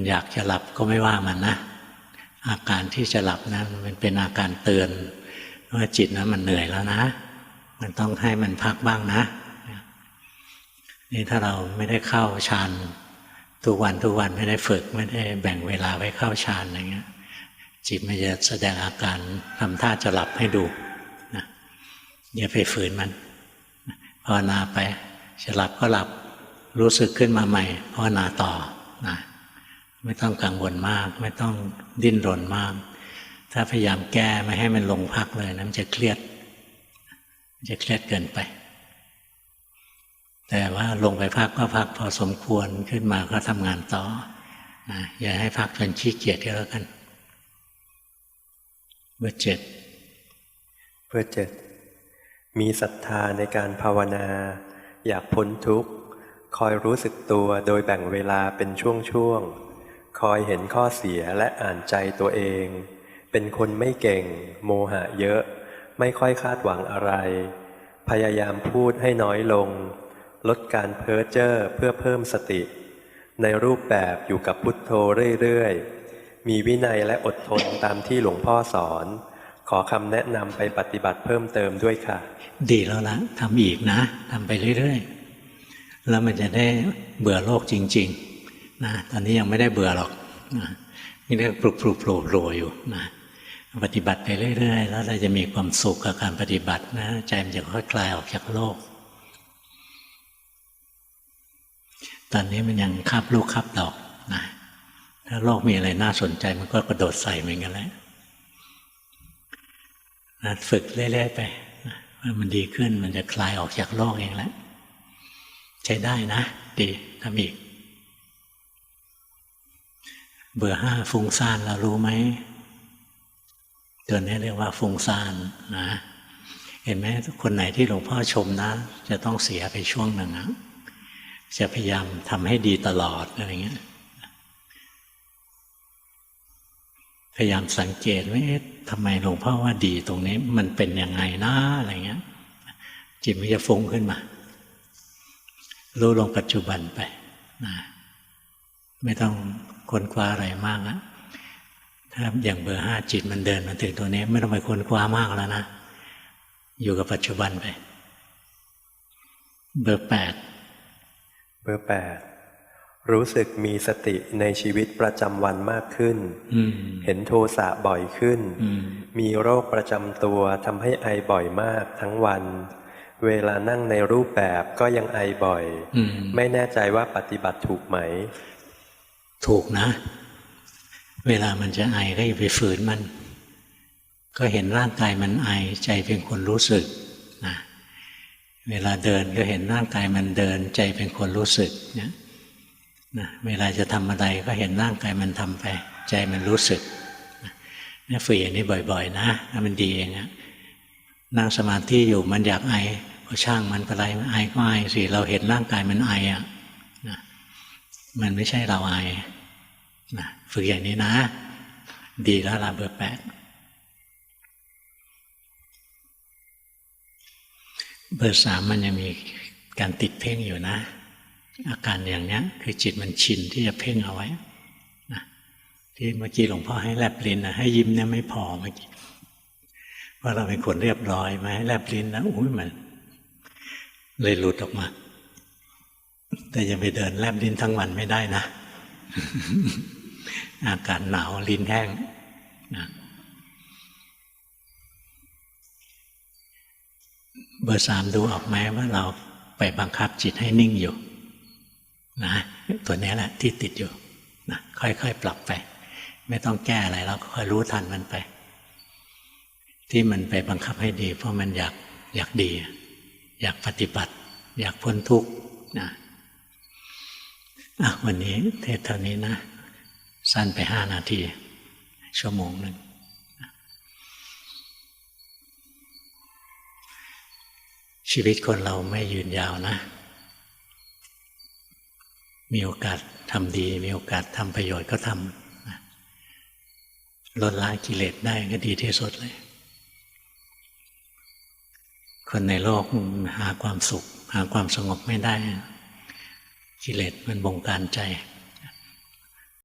มันอยากจะหลับก็ไม่ว่ามันนะอาการที่จะหลับนะมันเป็นอาการเตือนว่าจิตนะมันเหนื่อยแล้วนะ มันต้องให้มันพักบ้างนะนี่ถ้าเราไม่ได้เข้าฌานทุกวันทุกวันไม่ได้ฝึก ไม่ได้แบ่งเวลาไว้เข้าฌานอะไรเงี้ย จิตมันจะแสดงอาการทำท่าจะหลับให้ดูนะอย่าไปฝืนมันภาวนาไปจะหลับก็หลับรู้สึกขึ้นมาใหม่ภาวนาต่อนะ ไม่ต้องกังวลมาก ไม่ต้องดิ้นรนมาก ถ้าพยายามแก้ไม่ให้มันลงพักเลยนะมันจะเครียดมันจะเครียดเกินไป แต่ว่าลงไปพักก็พักพอสมควรขึ้นมาก็ทำงานต่อนะอย่าให้พักจนขี้เกียจก็แล้วกันเบอร์เจ็ดเพื่อเจ็ดมีศรัทธาในการภาวนา อยากพ้นทุกข์ คอยรู้สึกตัวโดยแบ่งเวลาเป็นช่วงๆ คอยเห็นข้อเสียและอ่านใจตัวเอง เป็นคนไม่เก่ง โมหะเยอะ ไม่ค่อยคาดหวังอะไร พยายามพูดให้น้อยลง ลดการเพ้อเจ้อเพื่อเพิ่มสติ ในรูปแบบอยู่กับพุทโธเรื่อยๆ มีวินัยและอดทนตามที่หลวงพ่อสอน ขอคำแนะนำไปปฏิบัติเพิ่มเติมด้วยค่ะ ดีแล้วละทำอีกนะทำไปเรื่อยๆ แล้วมันจะได้เบื่อโลกจริง ๆ นะตอนนี้ยังไม่ได้เบื่อหรอกนะนี่เรียกปลุกปลุกโผล่โผล่อยู่นะปฏิบัติไปเรื่อย ๆ แล้วเราจะมีความสุขกับการปฏิบัตินะใจมันจะค่อยคลายออกจากโลก ตอนนี้มันยังคาบลูกคาบดอกนะถ้าโลกมีอะไรน่าสนใจมันก็กระโดดใส่เหมือนกันแหล้วนะฝึกเรื่อยๆไปนะว่ามันดีขึ้นมันจะคลายออกจากโลกเองแล้วใช้ได้นะ ดีทำอีก เบอร์ห้าฟุ้งซ่านเรารู้ไหมตัวนี้เรียกว่าฟุ้งซ่านนะ เห็นไหมคนไหนที่หลวงพ่อชมนะ จะต้องเสียไปช่วงหนึ่งนะจะพยายามทำให้ดีตลอดอะไรเงี้ยพยายามสังเกตว่าทำไมหลวงพ่อว่าดีตรงนี้ มันเป็นยังไงนะอะไรเงี้ย จิตมันจะฟุ้งขึ้นมา รู้ลงปัจจุบันไปนะไม่ต้อง ค้นคว้าอะไรมากนะถ้าอย่างเบอร์ห้าจิตมันเดินมาถึงตัวนี้ ไม่ต้องไปค้นคว้ามากแล้วนะ อยู่กับปัจจุบันไป เบอร์แปดเบอร์แปดรู้สึกมีสติในชีวิตประจำวันมากขึ้นอืมเห็นโทสะบ่อยขึ้นอืมมีโรคประจำตัวทำให้ไอบ่อยมากทั้งวัน เวลานั่งในรูปแบบก็ยังไอบ่อยอืมไม่แน่ใจว่าปฏิบัติถูกไหม ถูกนะ เวลามันจะไอก็อย่าไปฝืนมัน ก็เห็นร่างกายมันไอใจเป็นคนรู้สึกนะเวลาเดินก็เห็นร่างกายมันเดิน ใจเป็นคนรู้สึกเนี่ยนะเวลาจะทำอะไรก็เห็นร่างกายมันทำไป ใจมันรู้สึกนะเนี่ยฝึกอย่างนี้บ่อย ๆ นะถ้ามันดีเองอะนั่งสมาธิอยู่มันอยากไอก็ช่างมันไปไรไอก็ไอสิเราเห็นร่างกายมันไออะนะ มันไม่ใช่เราไอนะฝึกอย่างนี้นะ ดีแล้วลาเบอร์แปดเบอร์สามมันยังมีการติดเพ่งอยู่นะ อาการอย่างเนี้ยคือจิตมันชินที่จะเพ่งเอาไว้นะที่เมื่อกี้หลวงพ่อให้แลบลิ้นนะให้ยิ้มเนี่ยไม่พอเมื่อกี้ว่าเราเป็นคนเรียบร้อยไหมแลบลิ้นนะอุ้ยมัน เลยหลุดออกมา แต่ยังไปเดินแลบลิ้นทั้งวันไม่ได้นะ อากาศหนาวลิ้นแห้งนะเบอร์สามดูออกไหมว่าเราไปบังคับจิตให้นิ่งอยู่ นะตัวนี้แหละที่ติดอยู่นะค่อยๆ ปรับไป ไม่ต้องแก้อะไรแล้วค่อยรู้ทันมันไป ที่มันไปบังคับให้ดี เพราะมันอยากอยากดี อยากปฏิบัติ อยากพ้นทุกข์นะ วันนี้เทศเท่านี้นะ สั้นไปห้านาที ชั่วโมงหนึ่งชีวิตคนเราไม่ยืนยาวนะ มีโอกาสทำดี มีโอกาสทำประโยชน์ก็ทำลดละกิเลสได้ก็ดีที่สุดเลย คนในโลกหาความสุข หาความสงบไม่ได้ กิเลสมันบงการใจ